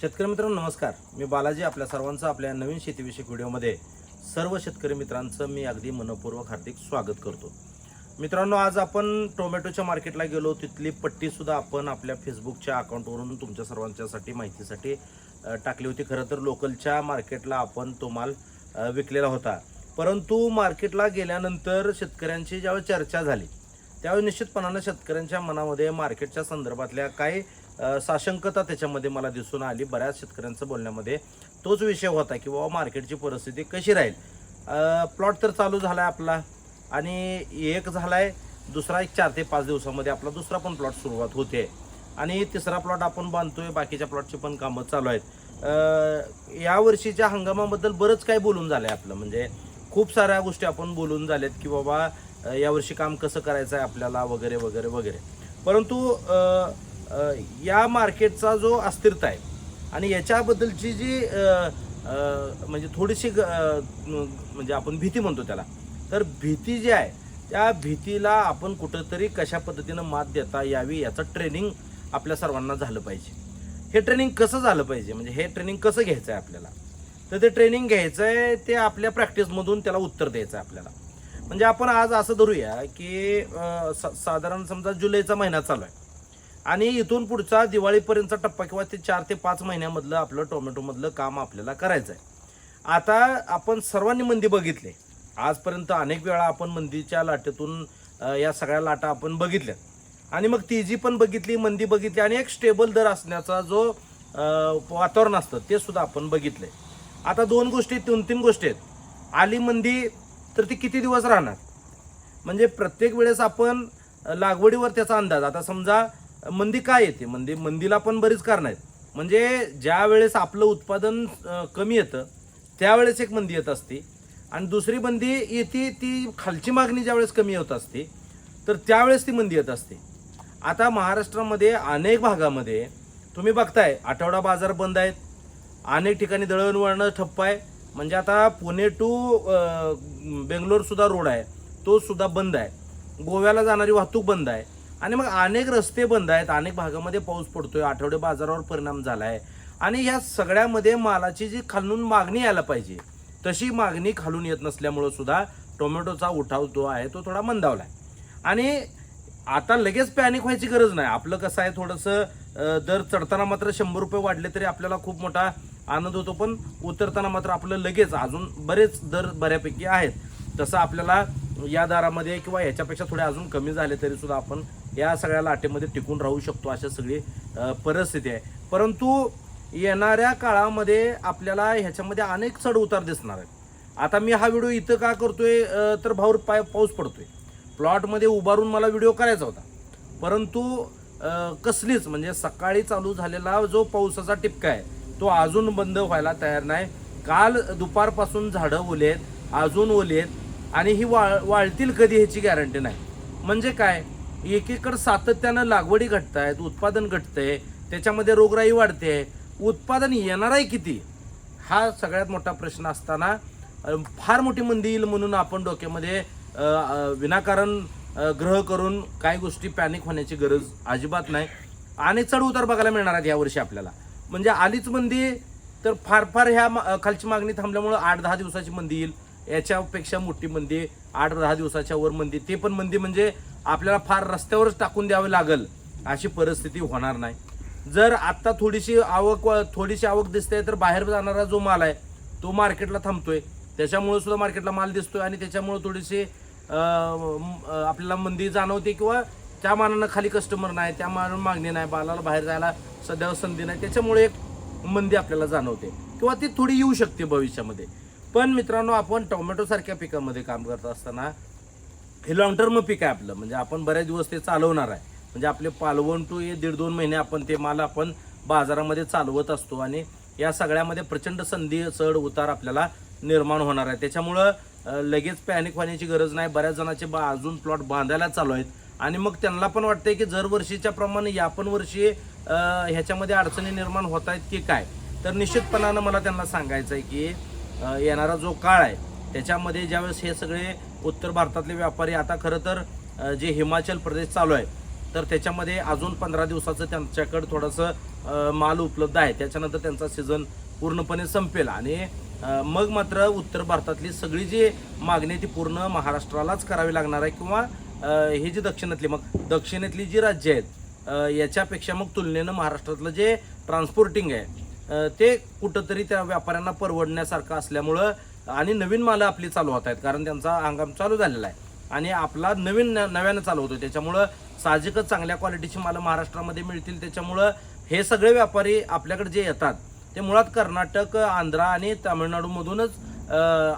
शेतकरी मित्रांनो नमस्कार. मी बालाजी आपल्या सर्वांचं आपल्या नवीन शेतीविषयक व्हिडिओमध्ये सर्व शेतकरी मित्रांचं मी अगदी मनपूर्वक हार्दिक स्वागत करतो. मित्रांनो आज आपण टोमॅटोच्या मार्केटला गेलो. तिथली पट्टीसुद्धा आपण आपल्या फेसबुकच्या अकाउंटवरून तुमच्या सर्वांच्यासाठी माहितीसाठी टाकली होती. खरं तर लोकलच्या मार्केटला आपण तो माल विकलेला होता. परंतु मार्केटला गेल्यानंतर शेतकऱ्यांची ज्यावेळी चर्चा झाली त्यावेळी निश्चितपणानं शेतकऱ्यांच्या मनामध्ये मार्केटच्या संदर्भातल्या काही साशंकता त्याच्यामध्ये मला दिसून आली बऱ्याच शेतकऱ्यांचं बोलण्यामध्ये. तोच विषय होता की बाबा मार्केटची परिस्थिती कशी राहील? प्लॉट तर चालू झाला आहे आपला आणि एक झाला आहे दुसरा एक चार ते पाच दिवसामध्ये आपला दुसरा पण प्लॉट सुरुवात होते. आणि तिसरा प्लॉट आपण बांधतोय बाकीच्या प्लॉटची पण कामं चालू आहेत. यावर्षीच्या हंगामाबद्दल बरंच काही बोलून झालं आहे आपलं. म्हणजे खूप साऱ्या गोष्टी आपण बोलून झाल्यात की बाबा यावर्षी काम कसं करायचं आहे आपल्याला वगैरे वगैरे वगैरे. परंतु या मार्केटचा जो अस्थिरता आहे आणि याच्याबद्दलची जी म्हणजे थोडीशी ग- म्हणजे आपण भीती म्हणतो त्याला. तर भीती जी आहे त्या भीतीला आपण कुठंतरी कशा पद्धतीनं मात देता यावी याचं ट्रेनिंग आपल्या सर्वांना झालं पाहिजे. हे ट्रेनिंग कसं झालं पाहिजे? म्हणजे हे ट्रेनिंग कसं घ्यायचं आहे आपल्याला? तर ते ट्रेनिंग घ्यायचं आहे ते आपल्या प्रॅक्टिसमधून त्याला उत्तर द्यायचं आहे आपल्याला. म्हणजे आपण आज असं धरूया की साधारण समजा जुलैचा महिना चालू आहे. आणि इथून पुढचा दिवाळीपर्यंतचा टप्पा किंवा ते चार ते पाच महिन्यामधलं आपलं टोमॅटोमधलं काम आपल्याला करायचं आहे. आता आपण सर्वांनी मंदी बघितले. आजपर्यंत अनेक वेळा आपण मंदीच्या लाटेतून या सगळ्या लाटा आपण बघितल्या आणि मग ती जी पण बघितली मंदी बघितली आणि एक स्टेबल दर असण्याचा जो वातावरण असतं ते सुद्धा आपण बघितले आता दोन गोष्टी तीन तीन गोष्टी आहेत. आली मंदी तर ती किती दिवस राहणार? म्हणजे प्रत्येक वेळेस आपण लागवडीवर त्याचा अंदाज आता समजा मंदी काय येते? मंदी मंदीला पण बरीच कारणं आहेत. म्हणजे ज्या वेळेस आपलं उत्पादन कमी येतं त्यावेळेस एक मंदी येत असते. आणि दुसरी मंदी येते ती खालची मागणी ज्यावेळेस कमी होत असते तर त्यावेळेस ती मंदी येत असते. आता महाराष्ट्रामध्ये अनेक भागामध्ये तुम्ही बघताय आठवडा बाजार बंद आहेत. अनेक ठिकाणी दळणवळणं ठप्प आहे. म्हणजे आता पुणे टू बेंगलोरसुद्धा रोड आहे. तो सुद्धा बंद आहे. गोव्याला जाणारी वाहतूक बंद आहे. आणि मग अनेक रस्ते बंद आहेत अनेक भागामध्ये पाऊस पडतोय आठवडे बाजारावर परिणाम झाला आहे आणि ह्या सगळ्यामध्ये मालाची जी खालून मागणी यायला पाहिजे तशी मागणी खालून येत नसल्यामुळं सुद्धा टोमॅटोचा उठाव जो आहे तो थोडा मंदावला आहे आणि आता लगेच पॅनिक व्हायची गरज नाही. आपलं कसं आहे थोडंसं दर चढताना मात्र शंभर रुपये वाढले तरी आपल्याला खूप मोठा आनंद होतो पण उतरताना मात्र आपलं लगेच अजून बरेच दर बऱ्यापैकी आहेत. तसं आपल्याला या दरामध्ये किंवा ह्याच्यापेक्षा थोडे अजून कमी झाले तरी सुद्धा आपण या सगळ्या लाटेमध्ये टिकून राहू शकतो अशा सगळी परिस्थिती आहे. परंतु येणाऱ्या काळामध्ये आपल्याला ह्याच्यामध्ये अनेक चढ उतार दिसणार आहेत. आता मी हा व्हिडिओ इथं का करतोय तर भाऊर पाय पाऊस पडतोय. प्लॉटमध्ये उभारून मला व्हिडिओ करायचा होता. परंतु कसलीच म्हणजे सकाळी चालू झालेला जो पावसाचा टिपका आहे तो अजून बंद व्हायला तयार नाही. काल दुपारपासून झाडं ओले आहेत अजून ओले आहेत आणि ही वाळ वाळतील कधी ह्याची गॅरंटी नाही. म्हणजे काय? एकीकडे सातत्यानं लागवडी घटत आहेत उत्पादन घटतंय त्याच्यामध्ये रोगराई वाढते. उत्पादन येणार आहे किती? हा सगळ्यात मोठा प्रश्न असताना फार मोठी मंदी येईल म्हणून आपण डोक्यामध्ये विनाकारण ग्रह करून काही गोष्टी पॅनिक होण्याची गरज अजिबात नाही. आणि चढ उतार बघायला मिळणार आहेत यावर्षी आपल्याला. म्हणजे आलीच मंदी तर फार फार ह्या मा- खालची मागणी थांबल्यामुळं आठ दहा दिवसाची मंदी येईल. याच्यापेक्षा मोठी मंदी आठ दहा दिवसाच्या वर मंदी. ते पण मंदी म्हणजे आपल्याला फार रस्त्यावरच टाकून द्यावं लागल अशी परिस्थिती होणार नाही. जर आत्ता थोडीशी आवक थोडीशी आवक दिसते तर बाहेर जाणारा जो माल आहे तो मार्केटला थांबतोय. त्याच्यामुळे सुद्धा मार्केटला माल दिसतोय आणि त्याच्यामुळे थोडीशी आपल्याला मंदी जाणवते किंवा त्या मानानं खाली कस्टमर नाही त्या मानानं मागणी नाही बालाला बाहेर जायला सध्या संधी नाही. त्याच्यामुळे एक मंदी आपल्याला जाणवते. किंवा ती थोडी येऊ शकते भविष्यामध्ये. पण मित्रांनो आपण टोमॅटोसारख्या पिकामध्ये काम करत असताना हे लॉंग टर्म पीक आहे आपलं. म्हणजे आपण बऱ्याच दिवस ते चालवणार आहे. म्हणजे आपले पालवण टू हे दीड दोन महिने आपण ते माल आपण बाजारामध्ये चालवत असतो आणि या सगळ्यामध्ये प्रचंड संधी चढ उतार आपल्याला निर्माण होणार आहे. त्याच्यामुळं लगेच पॅनिक होण्याची गरज नाही. बऱ्याच जणांचे बा अजून प्लॉट बांधायला चालू आहेत. आणि मग त्यांना पण वाटतंय की जर वर्षीच्या प्रमाणे या पण वर्षी ह्याच्यामध्ये अडचणी निर्माण होत आहेत की काय? तर निश्चितपणानं मला त्यांना सांगायचं आहे की येणारा जो काळ आहे त्याच्यामध्ये ज्यावेळेस हे सगळे उत्तर भारतातले व्यापारी आता खरं तर जे हिमाचल प्रदेश चालू आहे तर त्याच्यामध्ये अजून पंधरा दिवसाचं त्यांच्याकडं थोडंसं माल उपलब्ध आहे. त्याच्यानंतर त्यांचा सीझन पूर्णपणे संपेल. आणि मग मात्र उत्तर भारतातली सगळी जी मागणी ती पूर्ण महाराष्ट्रालाच करावी लागणार आहे किंवा हे जी दक्षिणातली मग दक्षिणेतली जी राज्य आहेत याच्यापेक्षा मग तुलनेनं महाराष्ट्रातलं जे ट्रान्सपोर्टिंग आहे ते कुठंतरी त्या व्यापाऱ्यांना परवडण्यासारखं असल्यामुळं आणि नवीन मालं आपली चालू होत आहेत कारण त्यांचा हंगाम चालू झालेला आहे. आणि आपला नवीन न- नव्यानं चालू होतो त्याच्यामुळं साहजिकच चांगल्या क्वालिटीची मालं महाराष्ट्रामध्ये मिळतील. त्याच्यामुळं हे सगळे व्यापारी आपल्याकडे जे येतात ते मुळात कर्नाटक आंध्रा आणि तामिळनाडूमधूनच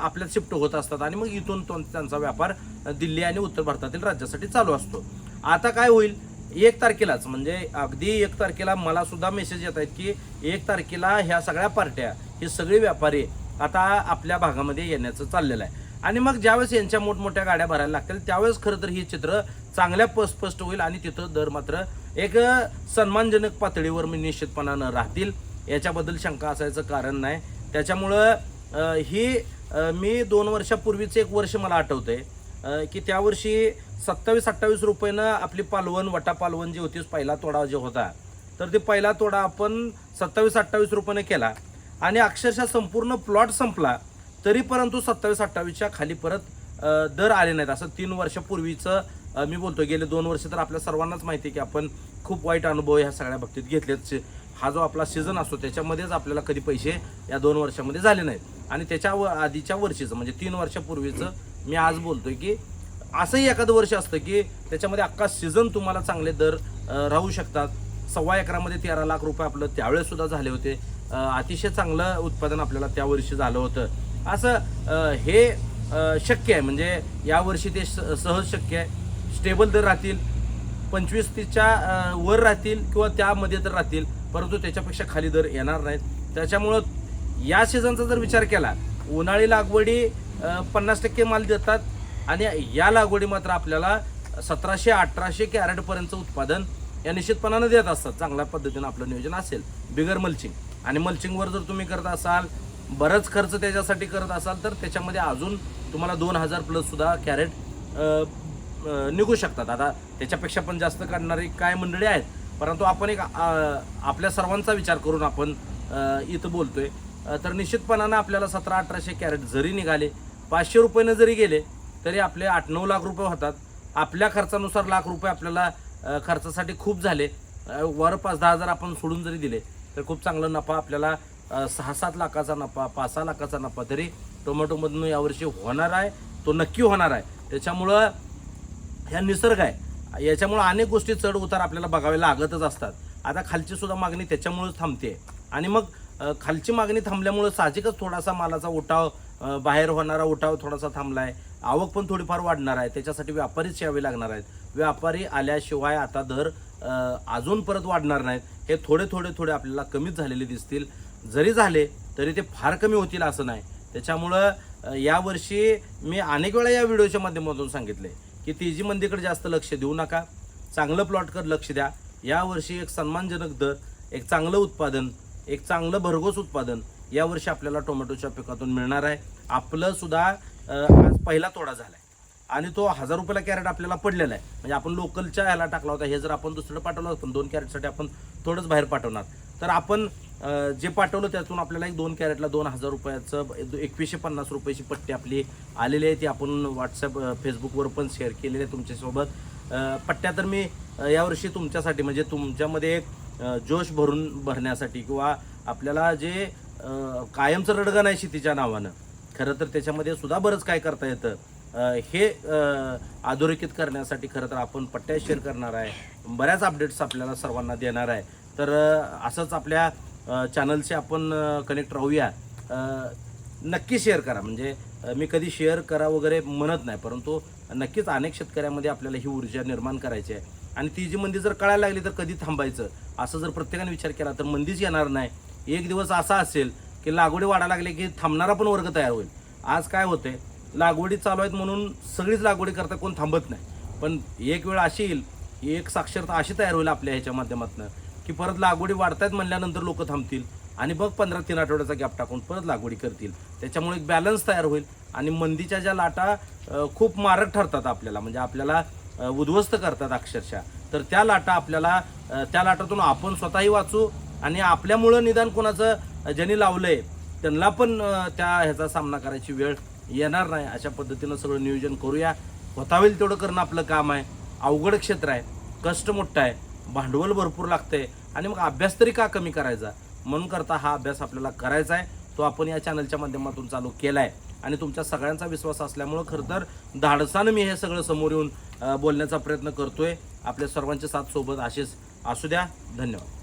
आपल्यात शिफ्ट होत असतात. आणि मग इथून तो त्यांचा व्यापार दिल्ली आणि उत्तर भारतातील राज्यासाठी चालू असतो. आता काय होईल? एक तारखेलाच म्हणजे अगदी एक तारखेला मला सुद्धा मेसेज येत आहेत की एक तारखेला ह्या सगळ्या पार्ट्या हे सगळे व्यापारी आता आपल्या भागामध्ये येण्याचं चाललेलं आहे. आणि मग ज्यावेळेस यांच्या मोठमोठ्या गाड्या भरायला लागतील त्यावेळेस खरं तर ही चित्र चांगल्या पस्पष्ट स्पष्ट होईल आणि तिथं दर मात्र एक सन्मानजनक पातळीवर मी निश्चितपणानं राहतील. याच्याबद्दल शंका असायचं कारण नाही. त्याच्यामुळं ही मी दोन वर्षापूर्वीच एक वर्ष मला आठवतं आहे की त्या वर्षी सत्तावीस अठ्ठावीस रुपयानं आपली पालवण वटा पालवण जी होती पहिला तोडा जो होता तर ते पहिला तोडा आपण सत्तावीस अठ्ठावीस रुपयेनं केला. आणि अक्षरशः संपूर्ण प्लॉट संपला तरी परंतु सत्तावीस अठ्ठावीसच्या खाली परत दर आले नाहीत. असं तीन वर्षापूर्वीचं मी बोलतो गेले दोन वर्ष तर आपल्या सर्वांनाच माहिती आहे की आपण खूप वाईट अनुभव ह्या सगळ्या बाबतीत घेतलेच हा जो आपला सीझन असतो त्याच्यामध्येच आपल्याला कधी पैसे या दोन वर्षामध्ये झाले नाहीत. आणि त्याच्या व- आधीच्या वर्षीचं म्हणजे तीन वर्षापूर्वीचं मी आज बोलतोय की असंही एखादं वर्ष असतं की त्याच्यामध्ये अख्खा सीझन तुम्हाला चांगले दर राहू शकतात. सव्वा एकरामध्ये तेरा लाख रुपये आपलं त्यावेळेस सुद्धा झाले होते. अतिशय चांगलं उत्पादन आपल्याला त्या वर्षी झालं होतं. असं हे शक्य आहे. म्हणजे यावर्षी ते स- सहज शक्य आहे. स्टेबल दर राहतील. पंचवीस तीसच्या वर राहतील किंवा त्यामध्ये तर राहतील. परंतु त्याच्यापेक्षा खाली दर येणार नाहीत. त्याच्यामुळं या सीझनचा जर विचार केला उन्हाळी लागवडी पन्नास टक्के माल देतात आणि या लागवडी मात्र आपल्याला सतराशे अठराशे कॅरेटपर्यंतचं उत्पादन या निश्चितपणानं देत असतात. चांगल्या पद्धतीनं आपलं नियोजन असेल. बिगर मल्चिंग आणि मल्चिंगवर जर तुम्ही करत असाल बरंच खर्च त्याच्यासाठी करत असाल तर त्याच्यामध्ये अजून तुम्हाला दोन हजार प्लससुद्धा कॅरेट निघू शकतात. आता त्याच्यापेक्षा पण जास्त काढणारी काय मंडळी आहेत? परंतु आपण एक आपल्या सर्वांचा विचार करून आपण इथं बोलतोय. आहे तर निश्चितपणानं आपल्याला सतरा अठराशे कॅरेट जरी निघाले पाचशे रुपयानं जरी गेले तरी आपले आठ नऊ लाख रुपये होतात. आपल्या खर्चानुसार लाख रुपये आपल्याला खर्चासाठी खूप झाले. वर पाच दहा हजार आपण सोडून जरी दिले तर खूप चांगला नफा आपल्याला सहा सात लाखाचा नफा पाच सहा लाखाचा नफा तरी टोमॅटोमधून यावर्षी होणार आहे. तो नक्की होणार आहे. त्याच्यामुळं ह्या निसर्ग आहे. याच्यामुळं अनेक गोष्टी चढ उतार आपल्याला बघावे लागतच असतात. आता खालची सुद्धा मागणी त्याच्यामुळेच थांबते आणि मग खालची मागणी थांबल्यामुळं साहजिकच थोडासा मालाचा उठाव बाहेर होणारा उठाव थोडासा थांबला आहे आवक पण थोडीफार वाढणार आहे. त्याच्यासाठी व्यापारीच यावे लागणार आहेत. व्यापारी आल्याशिवाय आता दर अजून परत वाढणार नाहीत. हे थोडे थोडे थोडे आपल्याला कमीच झालेले दिसतील. जरी झाले तरी ते फार कमी होतील असं नाही. त्याच्यामुळं यावर्षी मी अनेक वेळा या व्हिडिओच्या माध्यमातून सांगितले की तेजी मंदीकडे जास्त लक्ष देऊ नका. चांगलं प्लॉटकडे लक्ष द्या. यावर्षी एक सन्मानजनक दर एक चांगलं उत्पादन एक चांगलं भरघोस उत्पादन यावर्षी आपल्याला टोमॅटोच्या पिकातून मिळणार आहे. आपलं सुद्धा आज पहिला तोडा झाला आहे आणि तो हजार रुपयाला कॅरेट आपल्याला पडलेला आहे. म्हणजे आपण लोकलच्या ह्याला टाकला होता हे जर आपण दुसरं पाठवलं असतं दोन कॅरेटसाठी आपण थोडंच बाहेर पाठवणार. तर आपण जे पाठवलं त्यातून आपल्याला एक दोन कॅरेटला दोन हजार रुपयाचं एकवीसशे पन्नास रुपयाची पट्टी आपली आलेली आहे. ती आपण व्हॉट्सअप फेसबुकवर पण शेअर केलेली आहे तुमच्यासोबत. पट्ट्या तर मी यावर्षी तुमच्यासाठी म्हणजे तुमच्यामध्ये एक जोश भरून भरण्यासाठी किंवा आपल्याला जे कायमचं रडगण आहे शेतीच्या नावानं खरं तर त्याच्यामध्ये सुद्धा बरंच काय करता येतं. हे अधोरेखित करण्यासाठी खरं तर आपण पट्ट्या शेअर करणार आहे. बऱ्याच अपडेट्स आपल्याला सर्वांना देणार आहे. तर असंच आपल्या चॅनलशी आपण कनेक्ट राहूया. नक्की शेअर करा. म्हणजे मी कधी शेअर करा वगैरे म्हणत नाही परंतु नक्कीच अनेक शेतकऱ्यामध्ये आपल्याला ही ऊर्जा निर्माण करायची आहे. आणि ती जी मंदी जर कळायला लागली तर कधी थांबायचं? असं जर प्रत्येकाने विचार केला तर मंदीच येणार नाही. एक दिवस असा असेल की लागवडी वाढायला लागले की थांबणारा पण वर्ग तयार होईल. आज काय होते लागवडी चालू आहेत म्हणून सगळीच लागवडी करता कोण थांबत नाही. पण एक वेळ अशी येईल एक साक्षरता अशी तयार होईल आपल्या ह्याच्या माध्यमातून की परत लागवडी वाढतायत म्हणल्यानंतर लोक थांबतील. आणि मग पंधरा तीन आठवड्याचा गॅप टाकून परत लागवडी करतील. त्याच्यामुळे एक बॅलन्स तयार होईल आणि मंदीच्या ज्या लाटा खूप मारक ठरतात आपल्याला. म्हणजे आपल्याला उद्ध्वस्त करतात अक्षरशः. तर त्या लाटा आपल्याला त्या लाटातून आपण स्वतःही वाचू आणि आपल्यामुळं निदान कोणाचं ज्यांनी लावलंय त्यांना पण त्या ह्याचा सामना करायची वेळ येणार नाही. अशा पद्धतीनं सगळं नियोजन करूया. होता होईल तेवढं करणं आपलं काम आहे. अवघड क्षेत्र आहे. कष्ट मोठं आहे. भांडवल भरपूर लागतंय. आणि मग अभ्यास तरी का कमी करायचा? म्हणून करता हा अभ्यास आपल्याला करायचा आहे. तो आपण या चॅनलच्या माध्यमातून चालू केला आहे आणि तुमच्या सगळ्यांचा विश्वास असल्यामुळं खरं तर धाडसानं मी हे सगळं समोर येऊन बोलण्याचा प्रयत्न करतोय. आपल्या सर्वांच्या साथ सोबत असेच असू द्या. धन्यवाद.